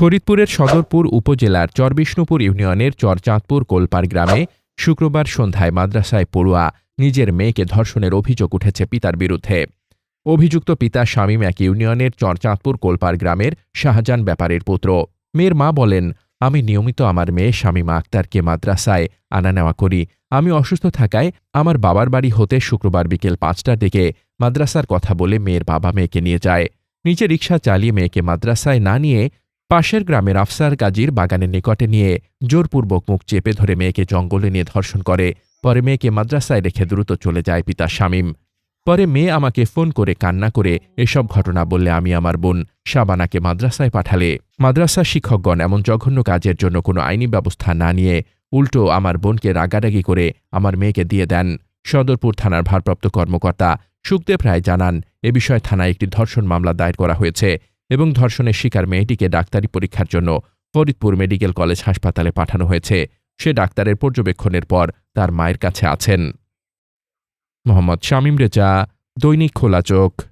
ফরিদপুরের সদরপুর উপজেলার চরবিষ্ণুপুর ইউনিয়নের চরচাঁদপুর কোলপার গ্রামে শুক্রবার সন্ধ্যায় মাদ্রাসায় পড়ুয়া নিজের মেয়েকে ধর্ষণের অভিযোগ উঠেছে পিতার বিরুদ্ধে। অভিযুক্ত পিতা শামীম এক ইউনিয়নের চরচাঁদপুর কোলপার গ্রামের শাহজাহান ব্যাপারের পুত্র। মেয়ের মা বলেন, আমি নিয়মিত আমার মেয়ে শামীমা আক্তারকে মাদ্রাসায় আনা নেওয়া করি। আমি অসুস্থ থাকায় আমার বাবার বাড়ি হতে শুক্রবার বিকেল পাঁচটার দিকে মাদ্রাসার কথা বলে মেয়ের বাবা মেয়েকে নিয়ে যায়। নিচে রিকশা চালিয়ে মেয়েকে মাদ্রাসায় না নিয়ে পাশের গ্রামের আফসার গাজীর বাগানের নিকটে নিয়ে জোরপূর্বক মুখ চেপে ধরে মেয়েকে জঙ্গলে নিয়ে ধর্ষণ করে। পরে মেয়েকে মাদ্রাসায় রেখে দ্রুত চলে যায় পিতা শামীম। পরে মেয়ে আমাকে ফোন করে কান্না করে এসব ঘটনা বললে আমি আমার বোন শাবানাকে মাদ্রাসায় পাঠালে। মাদ্রাসার শিক্ষকগণ এমন জঘন্য কাজের জন্য কোনো আইনি ব্যবস্থা না নিয়ে উল্টো আমার বোনকে রাগারাগি করে আমার মেয়েকে দিয়ে দেন। সদরপুর থানার ভারপ্রাপ্ত কর্মকর্তা সুখদেব রায় জানান, এ বিষয়ে থানায় একটি ধর্ষণ মামলা দায়ের করা হয়েছে। এবং ধর্ষণের শিকার মেয়েটিকে ডাক্তারি পরীক্ষার জন্য ফরিদপুর মেডিকেল কলেজ হাসপাতালে পাঠানো হয়েছে। সে ডাক্তারের পর্যবেক্ষণের পর তার মায়ের কাছে আছেন। মোহাম্মদ শামীম রেজা, দৈনিক খোলা চোখ।